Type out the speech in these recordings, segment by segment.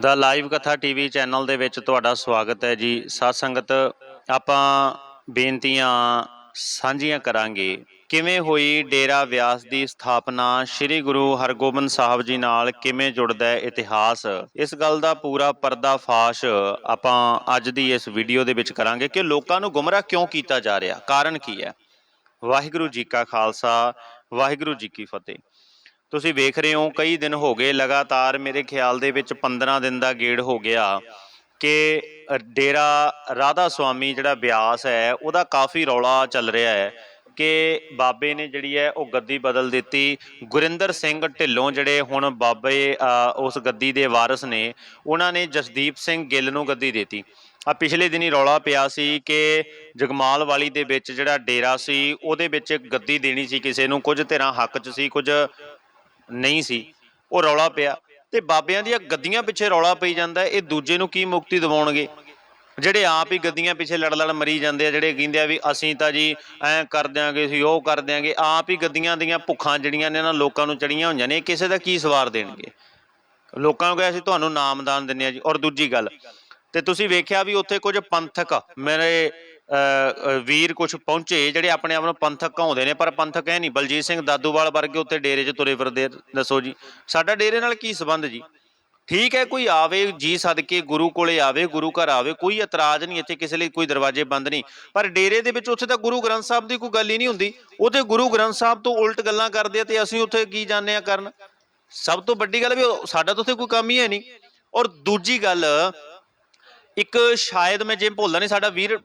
ਦਾ live ਕਥਾ TV channel ਦੇ ਵਿੱਚ ਤੁਹਾਡਾ ਸਵਾਗਤ ਹੈ ਜੀ। ਸਾਧ ਸੰਗਤ, ਆਪਾਂ ਬੇਨਤੀਆਂ ਸਾਂਝੀਆਂ ਕਰਾਂਗੇ। ਕਿਵੇਂ ਹੋਈ ਡੇਰਾ ਵਿਆਸ ਦੀ ਸਥਾਪਨਾ? ਸ੍ਰੀ ਗੁਰੂ ਹਰਗੋਬਿੰਦ ਸਾਹਿਬ ਜੀ ਨਾਲ ਕਿਵੇਂ ਜੁੜਦਾ ਹੈ ਇਤਿਹਾਸ? ਇਸ ਗੱਲ ਦਾ ਪੂਰਾ ਪਰਦਾਫਾਸ਼ ਆਪਾਂ ਅੱਜ ਦੀ ਇਸ ਵੀਡੀਓ ਦੇ ਵਿੱਚ ਕਰਾਂਗੇ ਕਿ ਲੋਕਾਂ ਨੂੰ ਗੁੰਮਰਾਹ ਕਿਉਂ ਕੀਤਾ ਜਾ ਰਿਹਾ? ਕਾਰਨ ਕੀ ਹੈ? ਵਾਹਿਗੁਰੂ ਜੀ ਕਾ ਖਾਲਸਾ, ਵਾਹਿਗੁਰੂ ਜੀ ਕੀ ਫਤਿਹ। ਤੁਸੀਂ ਵੇਖ ਰਹੇ ਹੋ, ਕਈ ਦਿਨ ਹੋ ਗਏ ਲਗਾਤਾਰ ਮੇਰੇ ਖਿਆਲ ਦੇ ਵਿੱਚ 15 ਦਿਨ ਦਾ ਗੇੜ ਹੋ ਗਿਆ ਕਿ ਡੇਰਾ ਰਾਧਾ ਸੁਆਮੀ ਜਿਹੜਾ ਬਿਆਸ ਹੈ, ਉਹਦਾ ਕਾਫੀ ਰੌਲਾ ਚੱਲ ਰਿਹਾ ਹੈ ਕਿ ਬਾਬੇ ਨੇ ਜਿਹੜੀ ਹੈ, ਉਹ ਗੱਦੀ ਬਦਲ ਦਿੱਤੀ। ਗੁਰਿੰਦਰ ਸਿੰਘ ਢਿੱਲੋਂ ਜਿਹੜੇ ਹੁਣ ਬਾਬੇ ਉਸ ਗੱਦੀ ਦੇ ਵਾਰਿਸ ਨੇ, ਉਹਨਾਂ ਨੇ ਜਸਦੀਪ ਸਿੰਘ ਗਿੱਲ ਨੂੰ ਗੱਦੀ ਦਿੱਤੀ। ਆ ਪਿਛਲੇ ਦਿਨੀ ਰੌਲਾ ਪਿਆ ਸੀ ਕਿ ਜਗਮਾਲ ਵਾਲੀ ਦੇ ਵਿੱਚ ਜਿਹੜਾ ਡੇਰਾ ਸੀ, ਉਹਦੇ ਵਿੱਚ ਗੱਦੀ ਦੇਣੀ ਸੀ ਕਿਸੇ ਨੂੰ। ਕੁਝ ਧਿਰਾਂ ਹੱਕ 'ਚ ਸੀ, ਕੁਝ ਨਹੀਂ ਸੀ। ਉਹ ਰੌਲਾ ਪਿਆ ਤੇ ਬਾਬਿਆਂ ਦੀਆਂ ਗੱਦੀਆਂ ਪਿੱਛੇ ਰੌਲਾ ਪਈ ਜਾਂਦਾ ਇਹ ਦੂਜੇ ਨੂੰ ਕੀ ਮੁਕਤੀ ਦਿਵਾਉਣਗੇ? ਜਿਹੜੇ ਆਪ ਹੀ ਗੱਦੀਆਂ ਪਿੱਛੇ ਲੜ ਲੜ ਮਰੀ ਜਾਂਦੇ ਆ, ਜਿਹੜੇ ਕਹਿੰਦੇ ਆ ਵੀ ਅਸੀਂ ਤਾਂ ਜੀ ਐਂ ਕਰ ਦਿਆਂਗੇ, ਅਸੀਂ ਉਹ ਕਰ ਦਿਆਂਗੇ। ਆਪ ਹੀ ਗੱਦੀਆਂ ਦੀਆਂ ਭੁੱਖਾਂ ਜਿਹੜੀਆਂ ਨੇ ਨਾ, ਲੋਕਾਂ ਨੂੰ ਚੜੀਆਂ ਹੋਈਆਂ ਨੇ ਕਿਸੇ ਦਾ ਕੀ ਸਵਾਰ ਦੇਣਗੇ? ਲੋਕਾਂ ਨੂੰ ਕਿਹਾ ਸੀ ਤੁਹਾਨੂੰ ਨਾਮਦਾਨ ਦਿੰਨੇ ਆ ਜੀ। ਔਰ ਦੂਜੀ ਗੱਲ, ਤੇ ਤੁਸੀਂ ਵੇਖਿਆ ਵੀ ਉੱਥੇ ਕੁਝ ਪੰਥਕ ਮੇਰੇ ਵੀਰ ਕੁਝ ਪਹੁੰਚੇ, ਜਿਹੜੇ ਆਪਣੇ ਆਪ ਨੂੰ ਪੰਥਕ ਕਹਾਉਂਦੇ ਨੇ, ਪਰ ਪੰਥਕ ਹੈ ਨਹੀਂ, ਬਲਜੀਤ ਸਿੰਘ ਦਾਦੂਵਾਲ ਵਰਗੇ ਉੱਥੇ ਡੇਰੇ 'ਚ ਤੁਰੇ ਫਿਰਦੇ ਦੱਸੋ ਜੀ। ਸਾਡਾ ਡੇਰੇ ਨਾਲ ਕੀ ਸੰਬੰਧ ਜੀ? ਠੀਕ ਹੈ, ਕੋਈ ਆਵੇ, ਜੀ ਸਦਕੇ, ਗੁਰੂ ਕੋਲੇ ਆਵੇ, ਗੁਰੂ ਘਰ ਆਵੇ, ਕੋਈ ਇਤਰਾਜ਼ ਨਹੀਂ, ਇੱਥੇ ਕਿਸੇ ਲਈ ਕੋਈ ਦਰਵਾਜ਼ੇ ਬੰਦ ਨਹੀਂ। ਪਰ ਡੇਰੇ ਦੇ ਵਿੱਚ ਉੱਥੇ ਤਾਂ ਗੁਰੂ ਗ੍ਰੰਥ ਸਾਹਿਬ ਦੀ ਕੋਈ ਗੱਲ ਹੀ ਨਹੀਂ ਹੁੰਦੀ। ਉਹ ਗੁਰੂ ਗ੍ਰੰਥ ਸਾਹਿਬ ਤੋਂ ਉਲਟ ਗੱਲਾਂ ਕਰਦੇ ਆ ਤੇ ਅਸੀਂ ਉੱਥੇ ਕੀ ਜਾਣਦੇ ਆ ਕਰਨ? ਸਭ ਤੋਂ ਵੱਡੀ ਗੱਲ ਵੀ ਸਾਡਾ ਤਾਂ ਉੱਥੇ ਕੋਈ ਕੰਮ ਹੀ ਹੈ ਨਹੀਂ। ਔਰ ਦੂਜੀ ਗੱਲ ਇੱਕ ਸ਼ਾਇਦ ਮੈਂ ਜੇ ਭੁੱਲਦਾ ਨਹੀਂ, ਸਾਡਾ ਵੀਰ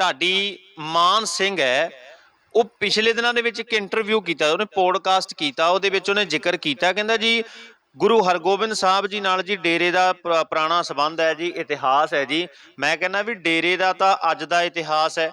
ਢਾਡੀ ਮਾਨ ਸਿੰਘ ਹੈ। ਉਹ ਪਿਛਲੇ ਦਿਨਾਂ ਦੇ ਵਿੱਚ ਇੱਕ ਇੰਟਰਵਿਊ ਕੀਤਾ, ਉਹਨੇ ਪੋਡਕਾਸਟ ਕੀਤਾ, ਉਹਦੇ ਵਿੱਚ ਉਹਨੇ ਜ਼ਿਕਰ ਕੀਤਾ, ਕਹਿੰਦਾ ਜੀ, ਗੁਰੂ ਹਰਗੋਬਿੰਦ ਸਾਹਿਬ ਜੀ ਨਾਲ ਜੀ ਡੇਰੇ ਦਾ ਪੁਰਾਣਾ ਸਬੰਧ ਹੈ ਜੀ, ਇਤਿਹਾਸ ਹੈ ਜੀ। ਮੈਂ ਕਹਿੰਦਾ ਵੀ ਡੇਰੇ ਦਾ ਤਾਂ ਅੱਜ ਦਾ ਇਤਿਹਾਸ ਹੈ।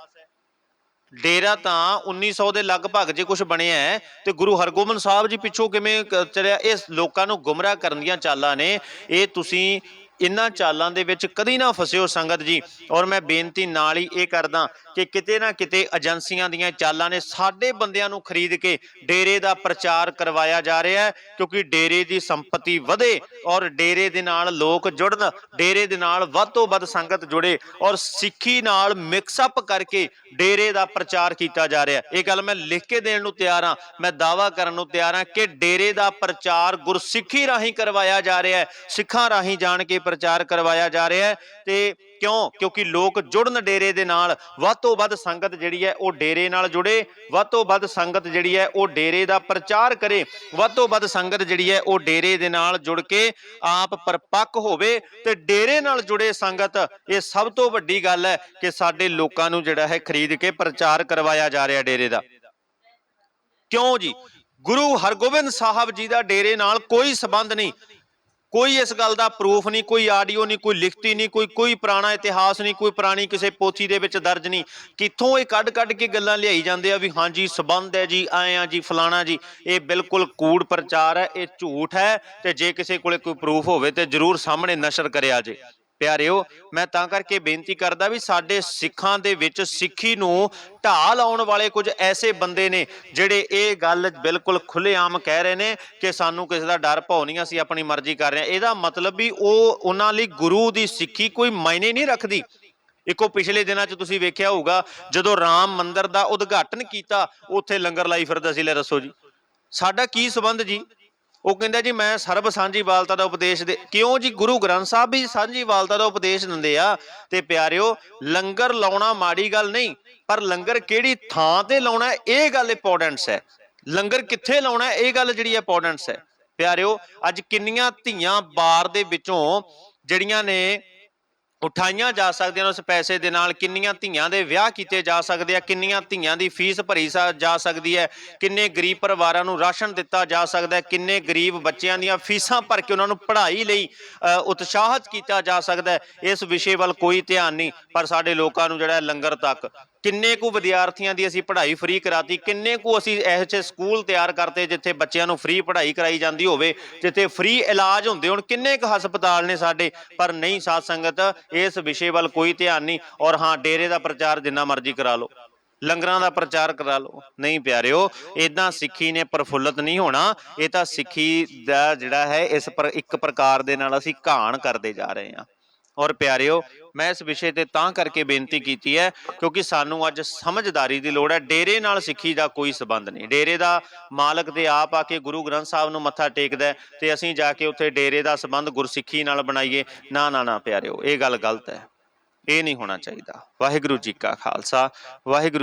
ਡੇਰਾ ਤਾਂ 1900 ਦੇ ਲਗਭਗ ਜੇ ਕੁਝ ਬਣਿਆ ਹੈ, ਤੇ ਗੁਰੂ ਹਰਗੋਬਿੰਦ ਸਾਹਿਬ ਜੀ ਪਿੱਛੋਂ ਕਿਵੇਂ ਕ- ਚੱਲਿਆ ਇਹ ਲੋਕਾਂ ਨੂੰ ਗੁੰਮਰਾਹ ਕਰਨ ਦੀਆਂ ਚਾਲਾਂ ਨੇ। ਇਹ ਤੁਸੀਂ ਇਹਨਾਂ ਚਾਲਾਂ ਦੇ ਵਿੱਚ ਕਦੀ ਨਾ ਫਸਿਓ ਸੰਗਤ ਜੀ। ਔਰ ਮੈਂ ਬੇਨਤੀ ਨਾਲ ਹੀ ਇਹ ਕਰਦਾ ਕਿ ਕਿਤੇ ਨਾ ਕਿਤੇ ਏਜੰਸੀਆਂ ਦੀਆਂ ਚਾਲਾਂ ਨੇ ਸਾਡੇ ਬੰਦਿਆਂ ਨੂੰ ਖਰੀਦ ਕੇ ਡੇਰੇ ਦਾ ਪ੍ਰਚਾਰ ਕਰਵਾਇਆ ਜਾ ਰਿਹਾ ਹੈ, ਕਿਉਂਕਿ ਡੇਰੇ ਦੀ ਸੰਪਤੀ ਵਧੇ ਔਰ ਡੇਰੇ ਦੇ ਨਾਲ ਲੋਕ ਜੁੜਨ, ਡੇਰੇ ਦੇ ਨਾਲ ਵੱਧ ਤੋਂ ਵੱਧ ਸੰਗਤ ਜੁੜੇ ਔਰ ਸਿੱਖੀ ਨਾਲ ਮਿਕਸ ਅਪ ਕਰਕੇ ਡੇਰੇ ਦਾ ਪ੍ਰਚਾਰ ਕੀਤਾ ਜਾ ਰਿਹਾ ਇਹ ਗੱਲ ਮੈਂ ਲਿਖ ਕੇ ਦੇਣ ਨੂੰ ਤਿਆਰ ਹਾਂ, ਮੈਂ ਦਾਵਾ ਕਰਨ ਨੂੰ ਤਿਆਰ ਹਾਂ ਕਿ ਡੇਰੇ ਦਾ ਪ੍ਰਚਾਰ ਗੁਰਸਿੱਖੀ ਰਾਹੀਂ ਕਰਵਾਇਆ ਜਾ ਰਿਹਾ ਹੈ, ਸਿੱਖਾਂ ਰਾਹੀਂ ਜਾਣ ਕੇ ਪ੍ਰਚਾਰ ਕਰਵਾਇਆ ਜਾ ਰਿਹਾ ਹੈ ਤੇ ਕਿਉਂ? ਕਿਉਂਕਿ ਲੋਕ ਜੁੜਨ ਡੇਰੇ ਦੇ ਨਾਲ, ਵੱਧ ਤੋਂ ਵੱਧ ਸੰਗਤ ਜਿਹੜੀ ਹੈ ਉਹ ਡੇਰੇ ਨਾਲ ਜੁੜੇ, ਵੱਧ ਤੋਂ ਵੱਧ ਸੰਗਤ ਜਿਹੜੀ ਹੈ ਉਹ ਡੇਰੇ ਦਾ ਪ੍ਰਚਾਰ ਕਰੇ, ਵੱਧ ਤੋਂ ਵੱਧ ਸੰਗਤ ਜਿਹੜੀ ਹੈ ਉਹ ਡੇਰੇ ਦੇ ਨਾਲ ਜੁੜ ਕੇ ਆਪ ਪਰਪੱਕ ਹੋਵੇ ਤੇ ਡੇਰੇ ਨਾਲ ਜੁੜੇ ਸੰਗਤ, ਇਹ ਸਭ ਤੋਂ ਵੱਡੀ ਗੱਲ ਹੈ ਕਿ ਸਾਡੇ ਲੋਕਾਂ ਨੂੰ ਜਿਹੜਾ ਹੈ ਖਰੀਦ ਕੇ ਪ੍ਰਚਾਰ ਕਰਵਾਇਆ ਜਾ ਰਿਹਾ ਡੇਰੇ ਦਾ। ਕਿਉਂ ਜੀ? ਗੁਰੂ ਹਰਗੋਬਿੰਦ ਸਾਹਿਬ ਜੀ ਦਾ ਡੇਰੇ ਨਾਲ ਕੋਈ ਸਬੰਧ ਨਹੀਂ। ਕੋਈ ਇਸ ਗੱਲ ਦਾ ਪ੍ਰੂਫ ਨਹੀਂ, ਕੋਈ ਆਡੀਓ ਨਹੀਂ, ਕੋਈ ਲਿਖਤੀ ਨਹੀਂ, ਕੋਈ ਕੋਈ ਪੁਰਾਣਾ ਇਤਿਹਾਸ ਨਹੀਂ, ਕੋਈ ਪੁਰਾਣੀ ਕਿਸੇ ਪੋਥੀ ਦੇ ਵਿੱਚ ਦਰਜ ਨਹੀਂ। ਕਿੱਥੋਂ ਇਹ ਕੱਢ ਕੱਢ ਕੇ ਗੱਲਾਂ ਲਿਆਈ ਜਾਂਦੇ ਆ ਵੀ ਹਾਂਜੀ ਸਬੰਧ ਹੈ ਜੀ, ਆਏ ਆ ਜੀ, ਫਲਾਣਾ ਜੀ, ਇਹ ਬਿਲਕੁਲ ਕੂੜ ਪ੍ਰਚਾਰ ਹੈ, ਇਹ ਝੂਠ ਹੈ ਤੇ ਜੇ ਕਿਸੇ ਕੋਲੇ ਕੋਈ ਪ੍ਰੂਫ ਹੋਵੇ ਤੇ ਜਰੂਰ ਸਾਹਮਣੇ ਨਸ਼ਰ ਕਰਿਆ ਜੇ। ਪਿਆਰਿਓ, ਮੈਂ ਤਾਂ ਕਰਕੇ ਬੇਨਤੀ ਕਰਦਾ ਵੀ ਸਾਡੇ ਸਿੱਖਾਂ ਦੇ ਵਿੱਚ ਸਿੱਖੀ ਨੂੰ ਢਾਹ ਲਾਉਣ ਵਾਲੇ ਕੁਝ ਐਸੇ ਬੰਦੇ ਨੇ ਜਿਹੜੇ ਇਹ ਗੱਲ ਬਿਲਕੁਲ ਖੁੱਲੇਆਮ ਕਹਿ ਰਹੇ ਨੇ ਕਿ ਸਾਨੂੰ ਕਿਸੇ ਦਾ ਡਰ ਭੌ ਨਹੀਂ, ਅਸੀਂ ਆਪਣੀ ਮਰਜ਼ੀ ਕਰ ਰਹੇ ਹਾਂ। ਇਹਦਾ ਮਤਲਬ ਵੀ ਉਹ ਉਹਨਾਂ ਲਈ ਗੁਰੂ ਦੀ ਸਿੱਖੀ ਕੋਈ ਮਾਇਨੇ ਨਹੀਂ ਰੱਖਦੀ। ਇੱਕੋ ਪਿਛਲੇ ਦਿਨਾਂ 'ਚ ਤੁਸੀਂ ਵੇਖਿਆ ਹੋਊਗਾ, ਜਦੋਂ ਰਾਮ ਮੰਦਿਰ ਦਾ ਉਦਘਾਟਨ ਕੀਤਾ, ਉੱਥੇ ਲੰਗਰ ਲਾਈ ਫਿਰਦਾ ਸੀ ਲੈ ਦੱਸੋ ਜੀ। ਸਾਡਾ ਕੀ ਸਬੰਧ ਜੀ? ਉਹ ਕਹਿੰਦਾ ਜੀ, ਮੈਂ ਸਰਬ ਸਾਂਝੀਵਾਲਤਾ ਦਾ ਉਪਦੇਸ਼ ਦੇ, ਕਿਉਂ ਜੀ? ਗੁਰੂ ਗ੍ਰੰਥ ਸਾਹਿਬ ਵੀ ਸਾਂਝੀਵਾਲਤਾ ਦਾ ਉਪਦੇਸ਼ ਦਿੰਦੇ ਆ। ਤੇ ਪਿਆਰਿਓ, ਲੰਗਰ ਲਾਉਣਾ ਮਾੜੀ ਗੱਲ ਨਹੀਂ, ਪਰ ਲੰਗਰ ਕਿਹੜੀ ਥਾਂ ਤੇ ਲਾਉਣਾ ਇਹ ਗੱਲ ਇੰਪੋਰਟੈਂਟਸ ਹੈ। ਲੰਗਰ ਕਿੱਥੇ ਲਾਉਣਾ ਇਹ ਗੱਲ ਜਿਹੜੀ ਇੰਪੋਰਟੈਂਟਸ ਹੈ। ਪਿਆਰਿਓ, ਅੱਜ ਕਿੰਨੀਆਂ ਧੀਆਂ ਬਾਰ ਦੇ ਵਿੱਚੋਂ ਜਿਹੜੀਆਂ ਨੇ ਉਠਾਈਆਂ ਜਾ ਸਕਦੀਆਂ ਉਸ ਪੈਸੇ ਦੇ ਨਾਲ, ਕਿੰਨੀਆਂ ਧੀਆਂ ਦੇ ਵਿਆਹ ਕੀਤੇ ਜਾ ਸਕਦੇ ਆ, ਕਿੰਨੀਆਂ ਧੀਆਂ ਦੀ ਫੀਸ ਭਰੀ ਸਾ- ਜਾ ਸਕਦੀ ਹੈ, ਕਿੰਨੇ ਗਰੀਬ ਪਰਿਵਾਰਾਂ ਨੂੰ ਰਾਸ਼ਨ ਦਿੱਤਾ ਜਾ ਸਕਦਾ ਹੈ, ਕਿੰਨੇ ਗਰੀਬ ਬੱਚਿਆਂ ਦੀਆਂ ਫੀਸਾਂ ਭਰ ਕੇ ਉਹਨਾਂ ਨੂੰ ਪੜ੍ਹਾਈ ਲਈ ਉਤਸ਼ਾਹਿਤ ਕੀਤਾ ਜਾ ਸਕਦਾ ਹੈ, ਇਸ ਵਿਸ਼ੇ ਵੱਲ ਕੋਈ ਧਿਆਨ ਨਹੀਂ, ਪਰ ਸਾਡੇ ਲੋਕਾਂ ਨੂੰ ਜਿਹੜਾ ਲੰਗਰ ਤੱਕ ਕਿੰਨੇ ਕੁ ਵਿਦਿਆਰਥੀਆਂ ਦੀ ਅਸੀਂ ਪੜ੍ਹਾਈ ਫ੍ਰੀ ਕਰਾਤੀ, ਕਿੰਨੇ ਕੁ ਅਸੀਂ ਇਹੋ ਜਿਹੇ ਸਕੂਲ ਤਿਆਰ ਕਰਤੇ ਜਿੱਥੇ ਬੱਚਿਆਂ ਨੂੰ ਫ੍ਰੀ ਪੜ੍ਹਾਈ ਕਰਾਈ ਜਾਂਦੀ ਹੋਵੇ, ਜਿੱਥੇ ਫ੍ਰੀ ਇਲਾਜ ਹੁੰਦੇ ਹੁਣ, ਕਿੰਨੇ ਕੁ ਹਸਪਤਾਲ ਨੇ ਸਾਡੇ, ਪਰ ਨਹੀਂ ਸਾਧ ਸੰਗਤ, ਇਸ ਵਿਸ਼ੇ ਵੱਲ ਕੋਈ ਧਿਆਨ ਨਹੀਂ, ਔਰ ਹਾਂ, ਡੇਰੇ ਦਾ ਪ੍ਰਚਾਰ ਜਿੰਨਾ ਮਰਜ਼ੀ ਕਰਾ ਲਓ, ਲੰਗਰਾਂ ਦਾ ਪ੍ਰਚਾਰ ਕਰਾ ਲਓ, ਨਹੀਂ ਪਿਆਰਿਓ ਇਦਾਂ ਸਿੱਖੀ ਨੇ ਪ੍ਰਫੁੱਲਤ ਨਹੀਂ ਹੋਣਾ, ਇਹ ਤਾਂ ਸਿੱਖੀ ਦਾ ਜਿਹੜਾ ਹੈ, ਇਸ ਪਰ, ਇੱਕ ਪ੍ਰਕਾਰ ਦੇ ਨਾਲ ਅਸੀਂ ਘਾਣ ਕਰਦੇ ਜਾ ਰਹੇ ਹਾਂ, ਔਰ ਪਿਆਰਿਓ ਮੈਂ ਇਸ ਵਿਸ਼ੇ ਤੇ ਤਾਂ ਕਰਕੇ ਬੇਨਤੀ ਕੀਤੀ ਹੈ, ਕਿਉਂਕਿ ਸਾਨੂੰ ਅੱਜ ਸਮਝਦਾਰੀ ਦੀ ਲੋੜ ਹੈ। ਡੇਰੇ ਨਾਲ ਸਿੱਖੀ ਦਾ ਕੋਈ ਸਬੰਧ ਨਹੀਂ। ਡੇਰੇ ਦਾ ਮਾਲਕ ਤੇ ਆਪ ਆ ਕੇ ਗੁਰੂ ਗ੍ਰੰਥ ਸਾਹਿਬ ਨੂੰ ਮੱਥਾ ਟੇਕਦਾ ਹੈ ਤੇ ਅਸੀਂ ਜਾ ਕੇ ਉੱਥੇ ਡੇਰੇ ਦਾ ਸਬੰਧ ਗੁਰਸਿੱਖੀ ਨਾਲ ਬਣਾਈਏ। ਨਾ ਨਾ ਨਾ ਪਿਆਰਿਓ, ਇਹ ਗੱਲ ਗਲਤ ਹੈ। ਇਹ ਨਹੀਂ ਹੋਣਾ ਚਾਹੀਦਾ। ਵਾਹਿਗੁਰੂ ਜੀ ਕਾ ਖਾਲਸਾ, ਵਾਹਿਗੁਰੂ